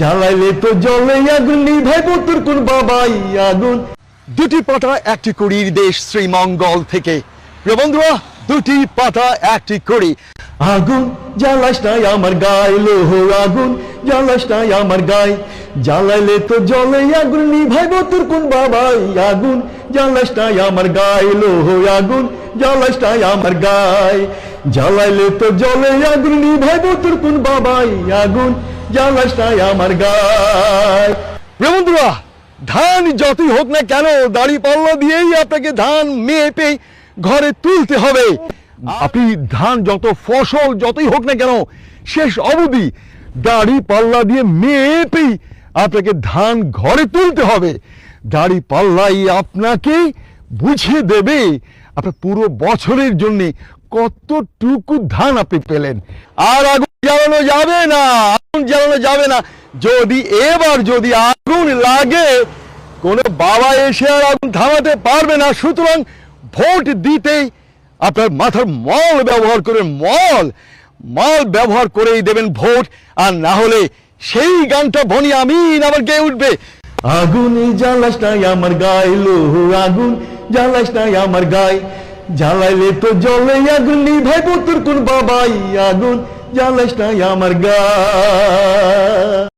জ্বালাইলে তো জলে আগুন নিভাইব তোর কোন বাবাই আগুন। দুটি পাতা, একটি কড়ির দেশ শ্রীমঙ্গল থেকে। প্রিয় দুটি পাতা, একটি কড়ি। আগুন, জ্বালাস নাই আমার গায়ে, লোহ আগুন, জ্বালাস নাই আমার গায়ে। জ্বালাইলে তো জলে আগুন নিভাইব তোর কোন বাবাই আগুন। জ্বালাস নাই আমার গায়ে, লোহ আগুন, জ্বালাস নাই আমার গায়ে। জ্বালাইলে তো জলে আগুন নিভাইব তোর কোন বাবাই আগুন। জ্বালাস ধান যতই হোক না কেন, দাড়ি পাল্লা দিয়েই আপনাকে ধান মেপে ঘরে তুলতে হবে। আপনি ধান যত ফসল যতই হোক না কেন, শেষ অবধি দাড়ি পাল্লা দিয়ে মেপেই আপনাকে ধান ঘরে তুলতে হবে। দাড়ি পাল্লাই আপনাকে বুঝিয়ে দেবে আপনার পুরো বছরের জন্য কতটুকু ধান আপনি পেলেন। আর আগুন জ্বালানো যাবে না, আগুন জ্বালানো যাবে না। যদি এবার যদি আগুন লাগে, কোন বাবা এসে আর আগুন থামাতে পারবে না। সুতরাং ভোট দিতেই আপনার মাথার মল ব্যবহার করে মল মল ব্যবহার করেই দেবেন ভোট। আর না হলে সেই গানটা বনি আমিন আবার গেয়ে উঠবে। আগুন জ্বালাস নাই আমার গায়ে লোহ আগুন জ্বালাস নাই আমার গায়ে। জ্বালাইলে তো জলে আগুন, নিভাইব তোর কোন বাবাই আগুন। জ্বালাস নাই আমার গায়ে